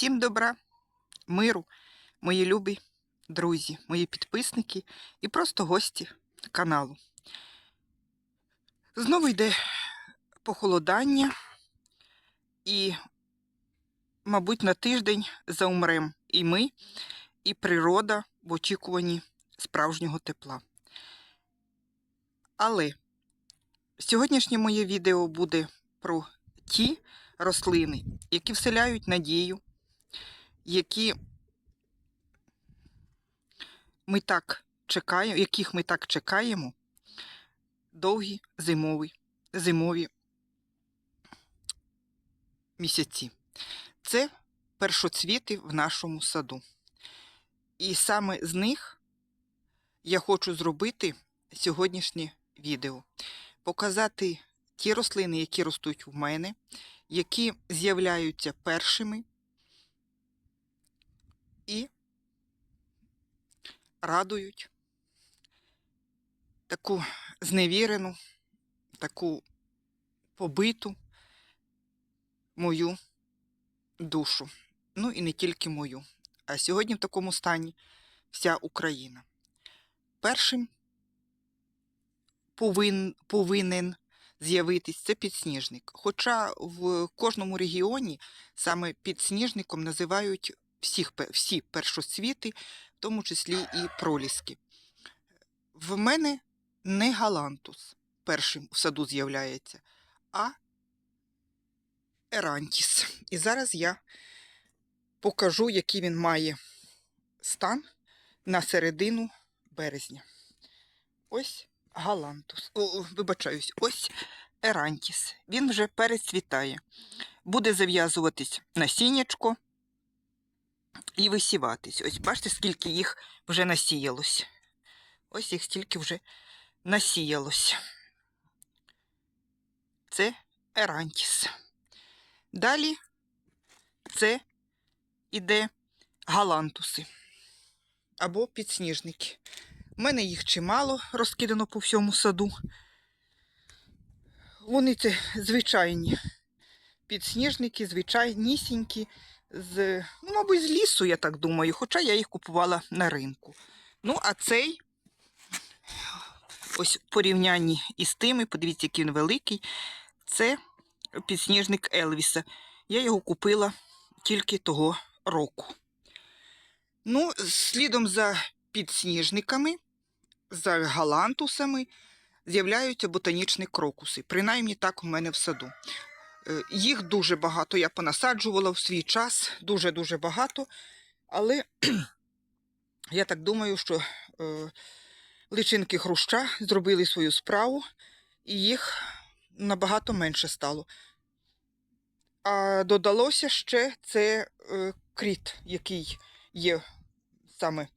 Всім добра, миру, мої любі друзі, мої підписники і просто гості каналу. Знову йде похолодання, і, мабуть, на тиждень заумрем і ми, і природа в очікуванні справжнього тепла. Але сьогоднішнє моє відео буде про ті рослини, які вселяють надію, які ми так чекаємо, яких ми так чекаємо довгі зимові, зимові місяці. Це першоцвіти в нашому саду. І саме з них я хочу зробити сьогоднішнє відео. Показати ті рослини, які ростуть у мене, які з'являються першими і радують таку зневірену, таку побиту мою душу. Ну і не тільки мою. А сьогодні в такому стані вся Україна. Першим повин, повинен з'явитись це підсніжник. Хоча в кожному регіоні саме підсніжником називають всіх, всі першоцвіти, в тому числі і проліски. В мене не галантус першим в саду з'являється, а ерантіс. І зараз я покажу, який він має стан на середину березня. Ось галантус. О, вибачаюсь, ось ерантіс. Він вже перецвітає. Буде зав'язуватись насіннячко і висіватись. Ось бачите, скільки їх вже насіялось. Ось їх стільки вже насіялось. Це ерантіс. Далі це іде галантуси або підсніжники. У мене їх чимало розкидано по всьому саду. Вони це звичайні підсніжники, звичайнісінькі, з, ну, мабуть, з лісу, я так думаю, хоча я їх купувала на ринку. Ну, а цей, ось в порівнянні із тими, подивіться, який він великий, це підсніжник Елвіса. Я його купила тільки того року. Ну, слідом за підсніжниками, за галантусами з'являються ботанічні крокуси. Принаймні так у мене в саду. Е, Їх дуже багато. Я понасаджувала в свій час, дуже-дуже багато. Але я так думаю, що е, личинки хруща зробили свою справу, і їх набагато менше стало. А додалося ще це е, кріт, який є саме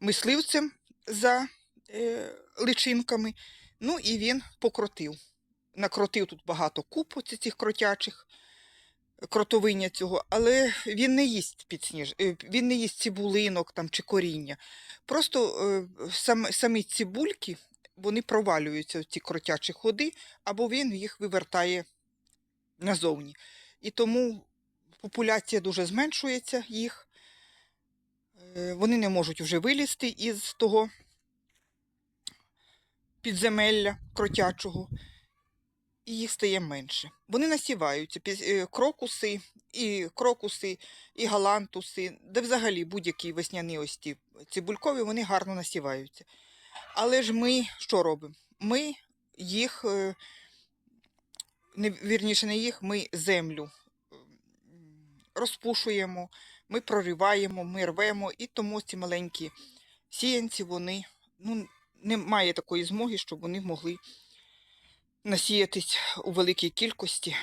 мисливцем за е, личинками. Ну і він покротив. Накротив тут багато купу цих кротячих кротовиння цього, але він не їсть підсніж... е, він не їсть цибулинок там, чи коріння. Просто е, сам, самі цибульки вони провалюються в ці кротячі ходи, або він їх вивертає назовні. І тому популяція дуже зменшується їх. Е, Вони не можуть вже вилізти із того підземелля кротячого, і їх стає менше. Вони насіваються, е, крокуси, і крокуси, і галантуси, де взагалі будь-які весняні ось ті цибулькові, вони гарно насіваються. Але ж ми що робимо? Ми їх, е, не, вірніше, не їх, ми землю розпушуємо, ми прориваємо, ми рвемо, і тому ці маленькі сіянці, вони ну, немає такої змоги, щоб вони могли насіятись у великій кількості,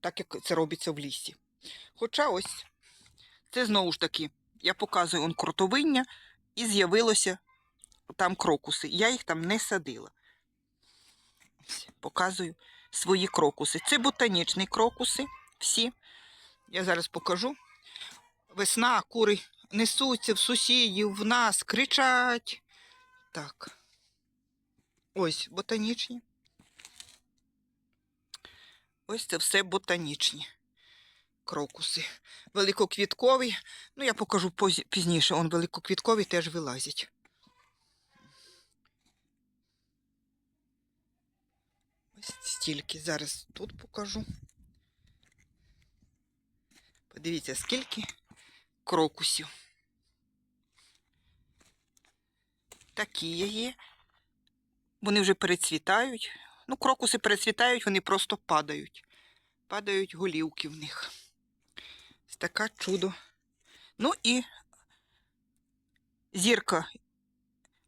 так як це робиться в лісі. Хоча ось це знову ж таки, я показую он кротовиння, і з'явилося там крокуси. Я їх там не садила. Показую свої крокуси. Це ботанічні крокуси. Всі. Я зараз покажу. Весна, кури несуться в сусідів, в нас, кричать. Так. Ось ботанічні. Ось це все ботанічні. крокуси. Великоквітковий. Ну, я покажу пізніше. Он великоквітковий теж вилазять. Ось стільки. Зараз тут покажу. Подивіться, скільки крокусів. Такі є. Вони вже перецвітають. Ну, крокуси перецвітають, вони просто падають. Падають голівки в них. Ось така чудо. Ну і зірка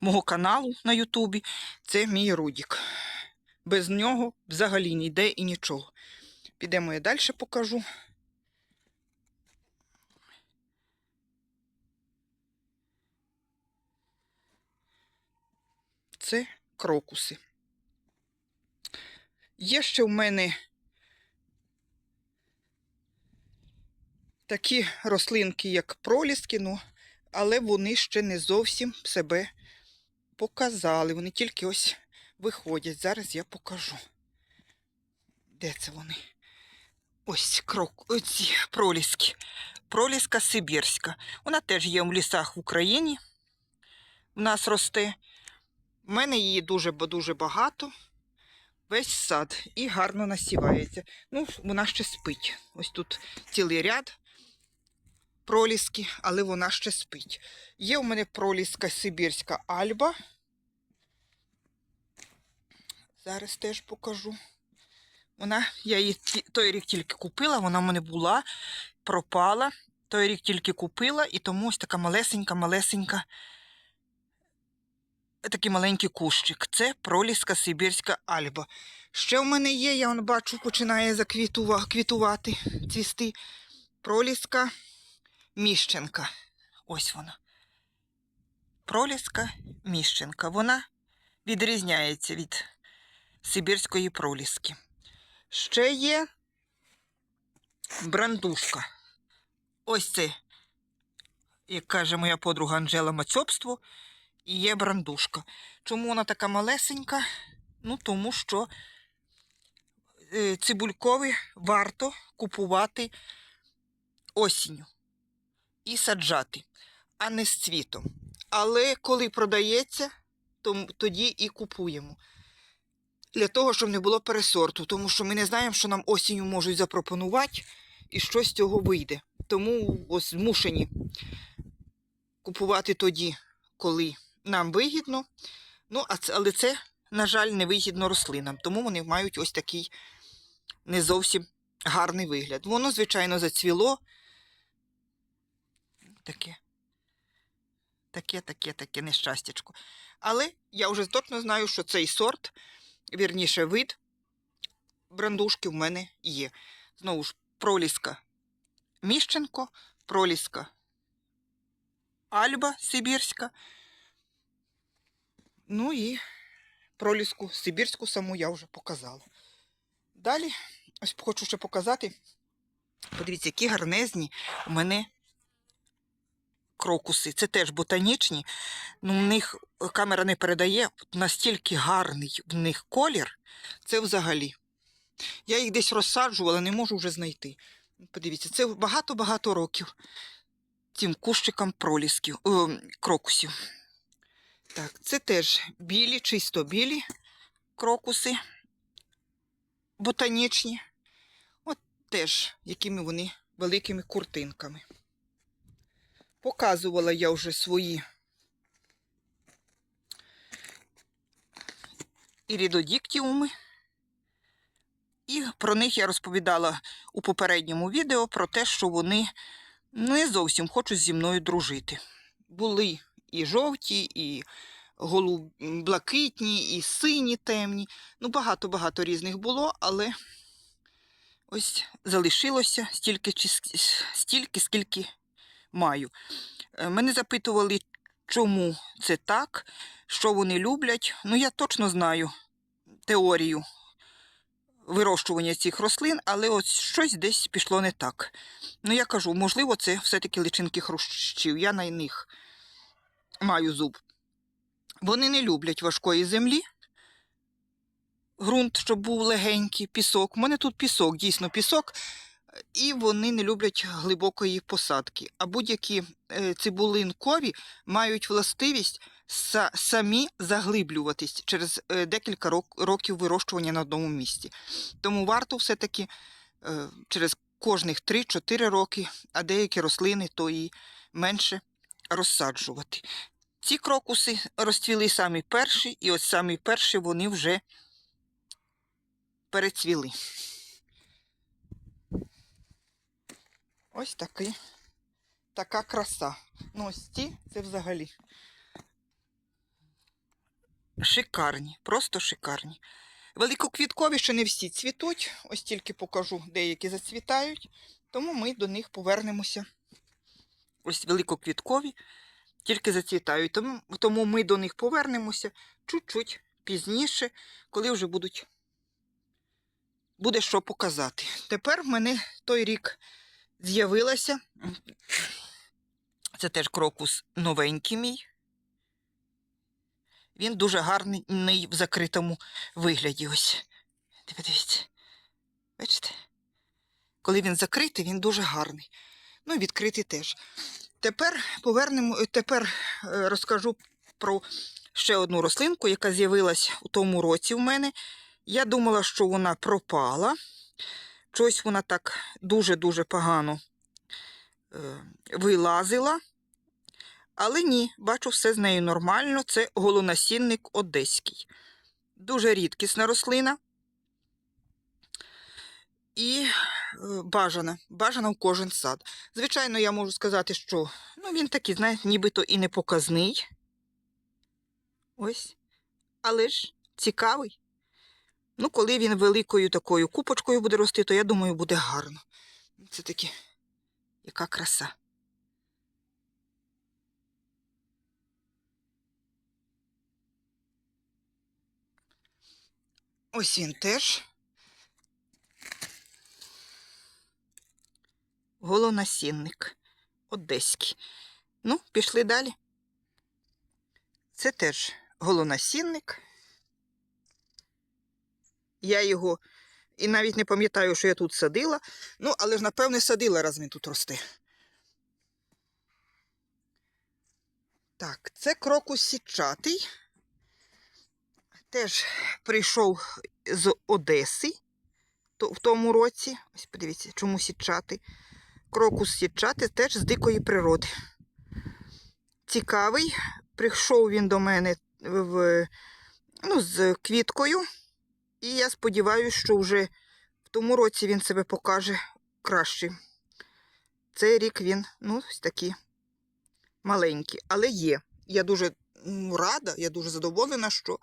мого каналу на Ютубі це мій Рудік. Без нього взагалі ніде і нічого. Підемо я далі покажу. Це крокуси. Є ще в мене такі рослинки, як проліски, ну, але вони ще не зовсім себе показали. Вони тільки ось виходять. Зараз я покажу. Де це вони? Ось крок, оці проліски. Проліска сибірська. Вона теж є в лісах в Україні. В нас росте. У мене її дуже-дуже багато. Весь сад і гарно насівається. Ну, вона ще спить. Ось тут цілий ряд проліски, але вона ще спить. Є у мене проліска сибірська альба. Зараз теж покажу. Вона, я її той рік тільки купила, вона в мене була, пропала. Той рік тільки купила, і тому ось така малесенька, малесенька такий маленький кущик. Це проліска сибірська альба. Ще в мене є, я вон бачу, починає заквітува- квітувати, цвісти. Проліска міщенка. Ось вона. Проліска міщенка. Вона відрізняється від сибірської проліски. Ще є брандушка. Ось це, як каже моя подруга Анжела Мацьобство, і є брандушка. Чому вона така малесенька? Ну, тому що е, цибулькові варто купувати осінню і саджати, а не з цвітом. Але коли продається, то тоді і купуємо. Для того, щоб не було пересорту, тому що ми не знаємо, що нам осінню можуть запропонувати, і що з цього вийде. Тому ось змушені купувати тоді, коли нам вигідно. Ну, а це, але це, на жаль, не вигідно рослинам, тому вони мають ось такий не зовсім гарний вигляд. Воно, звичайно, зацвіло. Таке. Таке, таке, таке нещастячко. Але я вже точно знаю, що цей сорт, вірніше, вид брандушки в мене є. Знову ж, проліска Міщенко, проліска Альба Сибірська. Ну і проліску Сибірську саму я вже показала. Далі, ось хочу ще показати. Подивіться, які гарнезні у мене крокуси. Це теж ботанічні. Ну, в них камера не передає настільки гарний в них колір. Це взагалі. Я їх десь розсаджувала, не можу вже знайти. Подивіться, це багато-багато років цим кущикам пролісків, о, крокусів. Так, це теж білі, чисто білі крокуси, ботанічні. От теж, якими вони великими куртинками. Показувала я вже свої ірідодіктіуми. І про них я розповідала у попередньому відео про те, що вони не зовсім хочуть зі мною дружити. Були і жовті, і голуб... блакитні, і сині темні. Ну, багато-багато різних було, але ось залишилося стільки, стільки, скільки маю. Е, Мене запитували, чому це так, що вони люблять. Ну, я точно знаю теорію вирощування цих рослин, але от щось десь пішло не так. Ну, я кажу, можливо, це все-таки личинки хрущів. Я на них маю зуб. Вони не люблять важкої землі. Грунт, щоб був легенький, пісок. У мене тут пісок, дійсно пісок. і вони не люблять глибокої посадки. А будь-які е, цибулинкові мають властивість самі заглиблюватись через е, декілька років вирощування на одному місці. Тому варто все-таки е, через кожних 3-4 роки, а деякі рослини то і менше розсаджувати. Ці крокуси розцвіли самі перші, і ось самі перші вони вже перецвіли. Ось такий, така краса. Ну, ось ці це взагалі. Шикарні, просто шикарні. Великоквіткові ще не всі цвітуть, ось тільки покажу, деякі зацвітають, тому ми до них повернемося. Ось великоквіткові тільки зацвітають, тому, тому ми до них повернемося чуть-чуть пізніше, коли вже будуть, буде що показати. Тепер в мене той рік з'явилася. Це теж крокус новенький мій. Він дуже гарний в закритому вигляді. Ось. Дивіться. Бачите? Коли він закритий, він дуже гарний. Ну, відкритий теж. Тепер повернемо, тепер е, розкажу про ще одну рослинку, яка з'явилась у тому році в мене. Я думала, що вона пропала. Щось вона так дуже-дуже погано е, вилазила. Але ні, бачу, все з нею нормально. Це голонасінник одеський. Дуже рідкісна рослина. І е, бажана, бажана в кожен сад. Звичайно, я можу сказати, що ну, він такий, знаєте, нібито і не показний. Ось. Але ж цікавий. Ну, коли він великою такою купочкою буде рости, то я думаю, буде гарно. Це таки, яка краса. Ось він теж. Голонасінник. Одеський. Ну, пішли далі. Це теж голонасінник. Я його і навіть не пам'ятаю, що я тут садила. Ну, але ж, напевне, садила, раз він тут росте. Так, це крокус січатий. Теж прийшов з Одеси в тому році. Ось подивіться, чому січати. Крокус січати теж з дикої природи. Цікавий. Прийшов він до мене в, ну, з квіткою. І я сподіваюся, що вже в тому році він себе покаже краще. Цей рік він, ну, ось маленький, але є. Я дуже рада, я дуже задоволена, що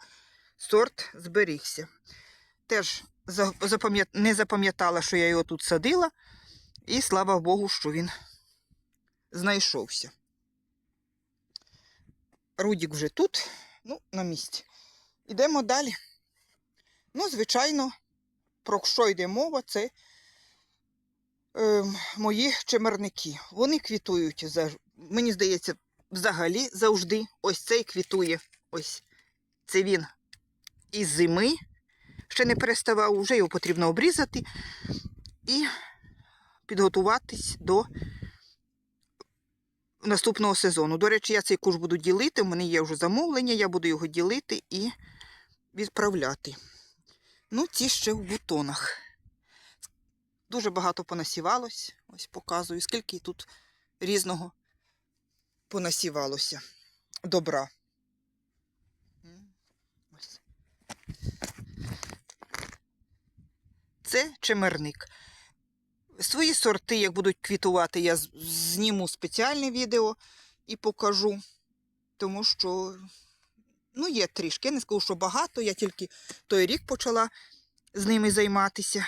сорт зберігся. Теж не запам'ятала, що я його тут садила, і слава Богу, що він знайшовся. Рудік вже тут, ну, на місці. Ідемо далі. Ну, звичайно, про що йде мова, це е, мої чимерники. Вони квітують, мені здається, взагалі завжди. Ось цей квітує. Ось це він із зими. Ще не переставав, вже його потрібно обрізати і підготуватись до наступного сезону. До речі, я цей куш буду ділити, у мене є вже замовлення, я буду його ділити і відправляти. Ну, ці ще в бутонах. Дуже багато понасівалось. Ось показую, скільки тут різного понасівалося. Добра. Ось. Це чемерник. Свої сорти, як будуть квітувати, я зніму спеціальне відео і покажу. Тому що, ну, є трішки. Я не скажу, що багато, я тільки той рік почала з ними займатися.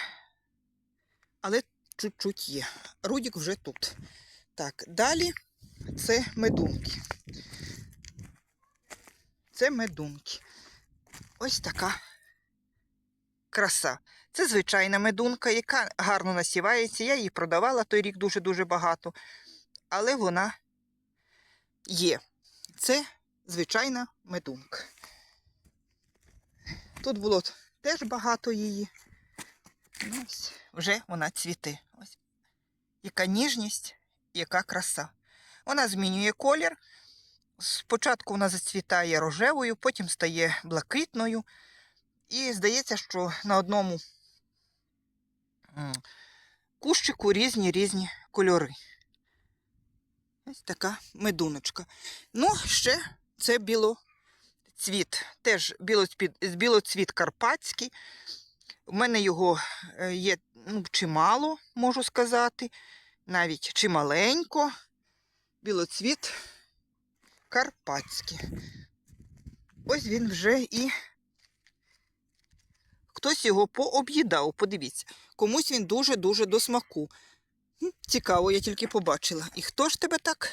Але чуть-чуть є. Рудік вже тут. Так, далі це медунки. Це медунки. Ось така краса. Це звичайна медунка, яка гарно насівається. Я її продавала той рік дуже-дуже багато. Але вона є. Це звичайна медунка. Тут було теж багато її. Ну, ось, вже вона цвіте. Ось, Яка ніжність, яка краса. Вона змінює колір. Спочатку вона зацвітає рожевою, потім стає блакитною. І здається, що на одному кущику різні різні кольори. Ось така медуночка. Ну, ще це білоцвіт. Теж білоцвіт, білоцвіт карпатський. У мене його е, є ну, чимало, можу сказати, навіть чималенько. Білоцвіт карпатський. Ось він вже і хтось його пооб'їдав. Подивіться, комусь він дуже-дуже до смаку. Цікаво, я тільки побачила. І хто ж тебе так?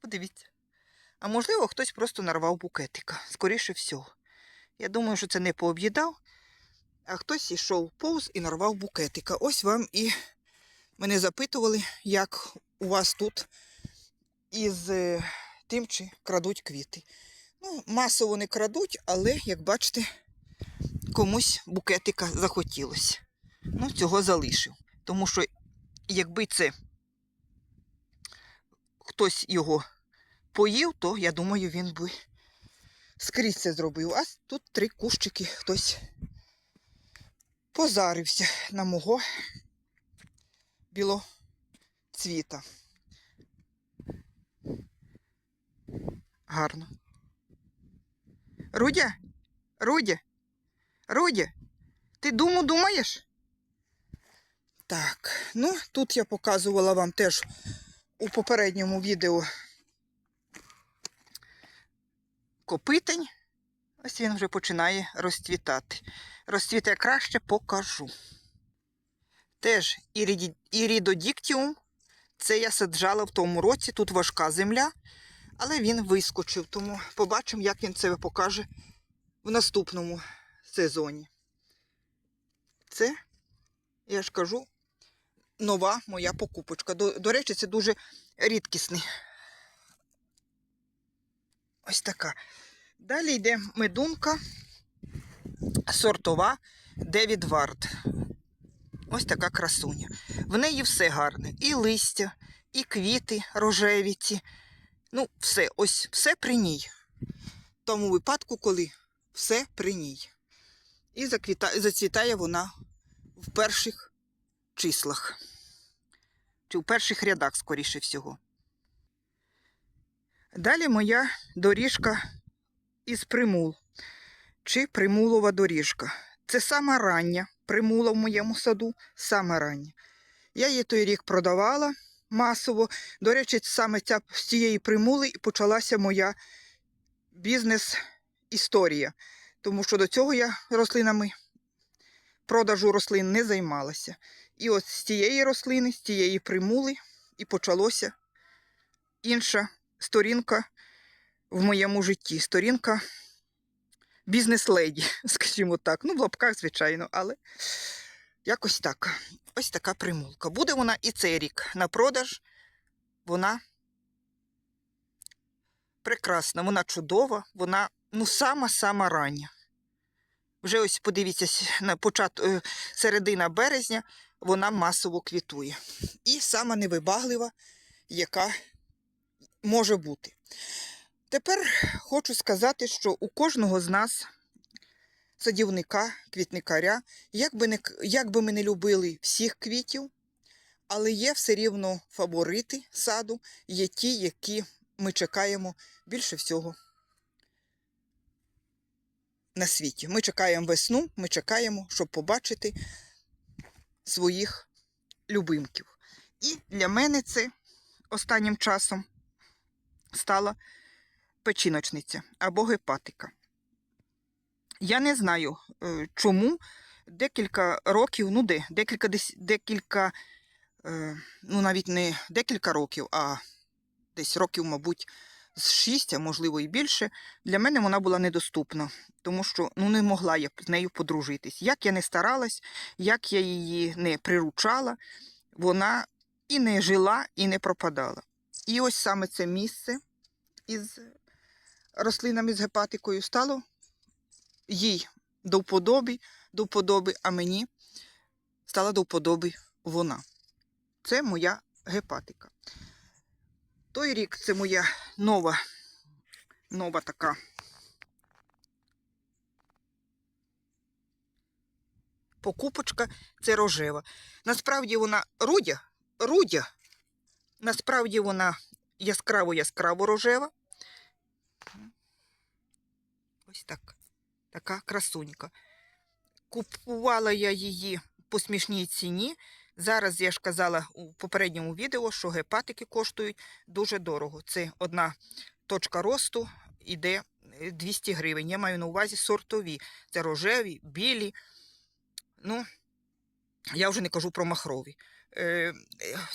Подивіться. А можливо, хтось просто нарвав букетика, скоріше всього. Я думаю, що це не пооб'їдав, а хтось ішов повз і нарвав букетика. Ось вам і мене запитували, як у вас тут із е, тим, чи крадуть квіти. Ну, масово не крадуть, але, як бачите, комусь букетика захотілося. Ну, цього залишив. Тому що, якби це хтось його поїв, то я думаю, він би скрізь це зробив. А тут три кущики хтось позарився на мого білоцвіта. Гарно. Рудя? Рудя? Рудя? Ти думу думаєш? Так, ну тут я показувала вам теж у попередньому відео копитень. Ось він вже починає розцвітати. Розцвіте краще покажу. Теж ірідодіктіум. Це я саджала в тому році. Тут важка земля, але він вискочив. Тому побачимо, як він себе покаже в наступному сезоні. Це, я ж кажу, нова моя покупочка. До, до речі, це дуже рідкісний. Ось така. Далі йде медунка сортова Девід Вард. Ось така красуня. В неї все гарне. І листя, і квіти рожеві ці. Ну, все, ось все при ній. В тому випадку, коли все при ній. І заквіта... зацвітає вона в перших числах. Чи в перших рядах, скоріше всього. Далі моя доріжка із примул. Чи примулова доріжка. Це сама рання примула в моєму саду, саме рання. Я її той рік продавала масово. До речі, саме ця, з цієї примули і почалася моя бізнес-історія. Тому що до цього я рослинами, продажу рослин не займалася. І от з цієї рослини, з цієї примули і почалося інша сторінка в моєму житті. Сторінка бізнес-леді, скажімо так. Ну, в лапках, звичайно, але якось так. Ось така примулка. Буде вона і цей рік на продаж. Вона прекрасна, вона чудова, вона ну, сама-сама рання. Вже ось подивіться, на почат... е, середина березня вона масово квітує. І сама невибаглива, яка може бути. Тепер хочу сказати, що у кожного з нас, садівника, квітникаря, як би, не, як би ми не любили всіх квітів, але є все рівно фаворити саду, є ті, які ми чекаємо більше всього на світі. Ми чекаємо весну, ми чекаємо, щоб побачити своїх любимків. І для мене це останнім часом стала печіночниця або гепатика. Я не знаю, е, чому декілька років, ну де, декілька, декілька е, ну навіть не декілька років, а десь років, мабуть, з шість, а можливо і більше, для мене вона була недоступна, тому що ну, не могла я з нею подружитись. Як я не старалась, як я її не приручала, вона і не жила, і не пропадала. І ось саме це місце із рослинами з гепатикою стало їй до вподоби, до вподоби, а мені стала до вподоби вона. Це моя гепатика. Той рік це моя нова, нова така покупочка це рожева. Насправді вона рудя, рудя, насправді вона яскраво-яскраво рожева. Ось так. Така красунька. Купувала я її по смішній ціні. Зараз я ж казала у попередньому відео, що гепатики коштують дуже дорого. Це одна точка росту іде е, 200 гривень. Я маю на увазі сортові. Це рожеві, білі. Ну, я вже не кажу про махрові. Е, е,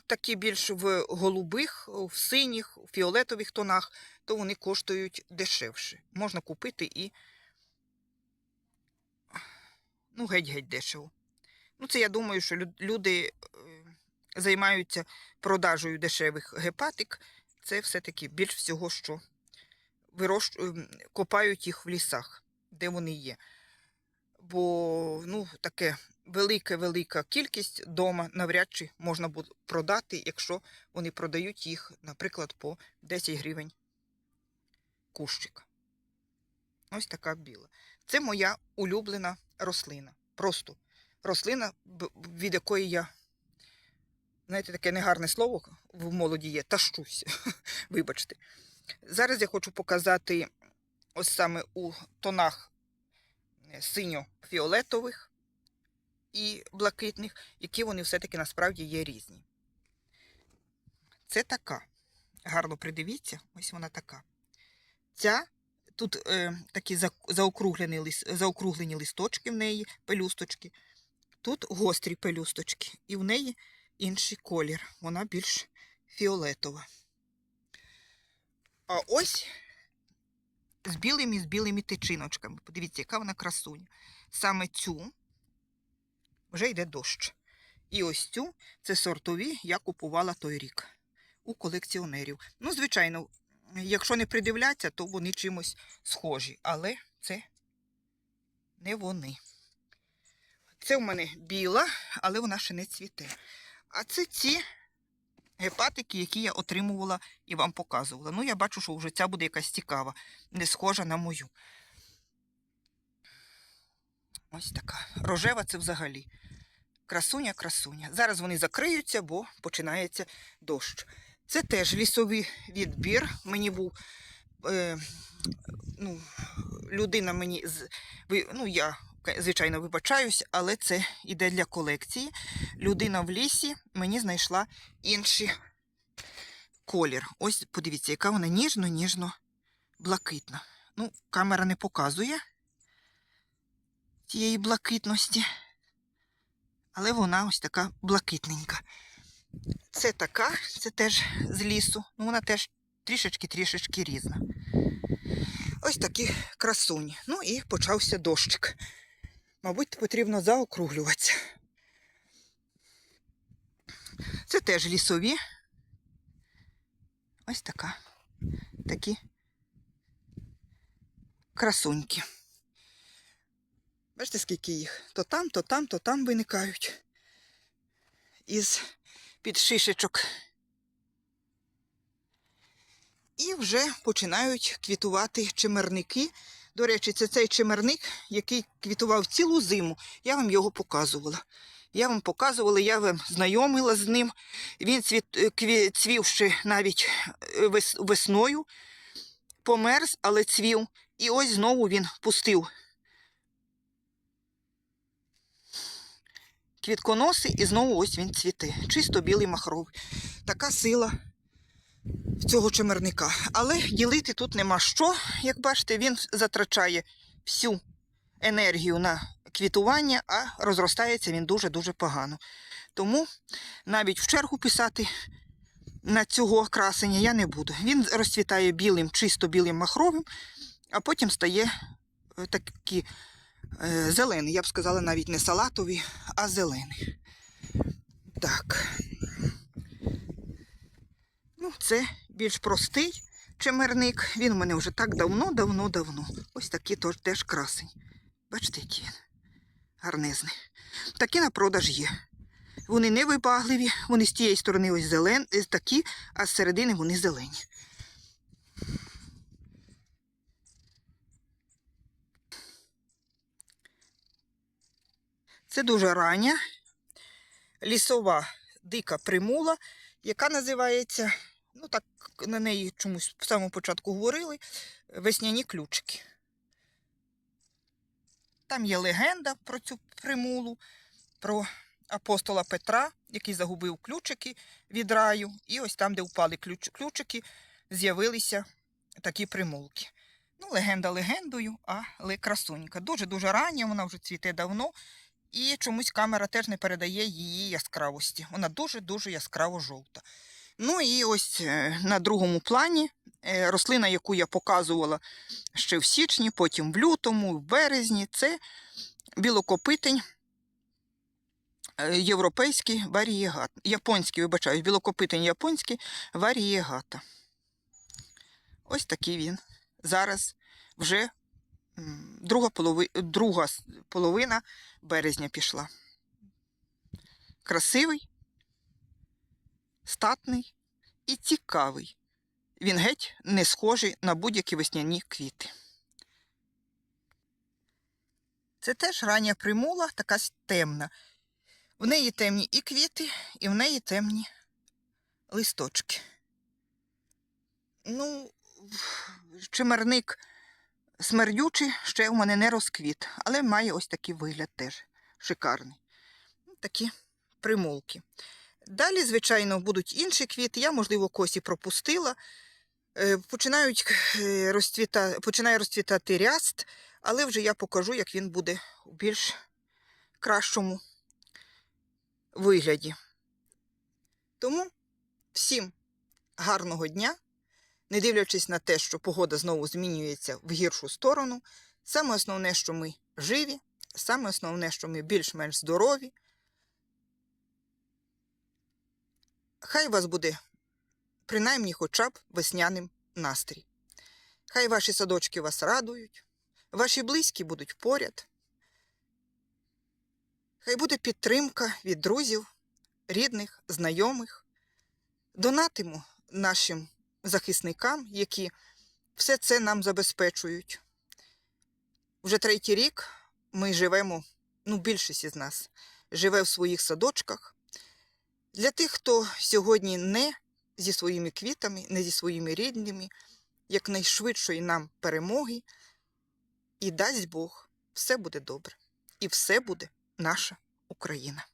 такі більш в голубих, в синіх, в фіолетових тонах, то вони коштують дешевше. Можна купити і ну, геть-геть дешево. Ну, це я думаю, що люди е, займаються продажею дешевих гепатик. Це все-таки більш всього, що вирощ... копають їх в лісах, де вони є. Бо ну, таке велика-велика кількість дома навряд чи можна буде продати, якщо вони продають їх, наприклад, по 10 гривень кущик. Ось така біла. Це моя улюблена рослина. Просто рослина, від якої я, знаєте, таке негарне слово в молоді є, тащуся. Вибачте. Зараз я хочу показати ось саме у тонах е, синьо-фіолетових і блакитних, які вони все-таки насправді є різні. Це така. Гарно придивіться, ось вона така. Ця тут е, такі заокруглені, заокруглені листочки в неї, пелюсточки. Тут гострі пелюсточки, і в неї інший колір. Вона більш фіолетова. А ось з білими з білими тичиночками. Подивіться, яка вона красуня. Саме цю вже йде дощ. І ось цю це сортові я купувала той рік у колекціонерів. Ну, звичайно, якщо не придивляться, то вони чимось схожі, але це не вони. Це в мене біла, але вона ще не цвіте. А це ці гепатики, які я отримувала і вам показувала. Ну, я бачу, що вже ця буде якась цікава, не схожа на мою. Ось така. Рожева це взагалі. Красуня, красуня. Зараз вони закриються, бо починається дощ. Це теж лісовий відбір. Мені був е, ну, людина мені з ну, я, звичайно, вибачаюсь, але це іде для колекції. Людина в лісі мені знайшла інший колір. Ось подивіться, яка вона ніжно-ніжно блакитна. Ну, камера не показує цієї блакитності, але вона ось така блакитненька. Це така, це теж з лісу. Ну, вона теж трішечки-трішечки різна. Ось такі красуні. Ну і почався дощик. Мабуть, потрібно заокруглюватися. Це теж лісові. Ось така. Такі красуньки. Бачите, скільки їх? То там, то там, то там виникають. Із під шишечок. І вже починають квітувати чимерники. До речі, це цей чимерник, який квітував цілу зиму. Я вам його показувала. Я вам показувала, я вам знайомила з ним. Він е, цвів ще навіть е, вес- весною, померз, але цвів. І ось знову він пустив квітконоси, і знову ось він цвіте. Чисто білий махровий. Така сила цього чимерника. Але ділити тут нема що. Як бачите, він затрачає всю енергію на квітування, а розростається він дуже-дуже погано. Тому навіть в чергу писати на цього красення я не буду. Він розцвітає білим, чисто білим махровим, а потім стає е, такі е, зелений. Я б сказала, навіть не салатовий, а зелений. Так. Ну, це більш простий чемерник. Він у мене вже так давно, давно, давно. Ось тож теж красень. Бачите, який він гарнизний. Такі на продаж є. Вони не вибагливі, вони з тієї сторони ось зелені, такі, а з середини вони зелені. Це дуже рання лісова дика примула, яка називається, ну так на неї чомусь в самому початку говорили, весняні ключики. Там є легенда про цю примулу, про апостола Петра, який загубив ключики від раю. І ось там, де впали ключ, ключики, з'явилися такі примулки. Ну, легенда легендою, але красунька. Дуже-дуже рання, вона вже цвіте давно. І чомусь камера теж не передає її яскравості. Вона дуже-дуже яскраво жовта. Ну і ось е, на другому плані е, рослина, яку я показувала ще в січні, потім в лютому, в березні, це білокопитень е, європейський варієгат. Японський, вибачаю, білокопитень японський варієгата. Ось такий він. Зараз вже друга, полови... друга половина березня пішла. Красивий, статний і цікавий. Він геть не схожий на будь-які весняні квіти. Це теж рання примула, така темна. В неї темні і квіти, і в неї темні листочки. Ну, чимерник смердючий ще у мене не розквіт, але має ось такий вигляд теж шикарний. Ну, Такі примулки. Далі, звичайно, будуть інші квіти. Я, можливо, косі пропустила. Е, Починають е, розцвіта... Починає розцвітати ряст, але вже я покажу, як він буде у більш кращому вигляді. Тому всім гарного дня, не дивлячись на те, що погода знову змінюється в гіршу сторону. Саме основне, що ми живі, саме основне, що ми більш-менш здорові. Хай вас буде принаймні хоча б весняним настрій. Хай ваші садочки вас радують, ваші близькі будуть поряд. Хай буде підтримка від друзів, рідних, знайомих. Донатимо нашим захисникам, які все це нам забезпечують. Вже третій рік ми живемо, ну, більшість із нас живе в своїх садочках. Для тих, хто сьогодні не зі своїми квітами, не зі своїми рідними, якнайшвидшої нам перемоги, і дасть Бог, все буде добре. І все буде наша Україна.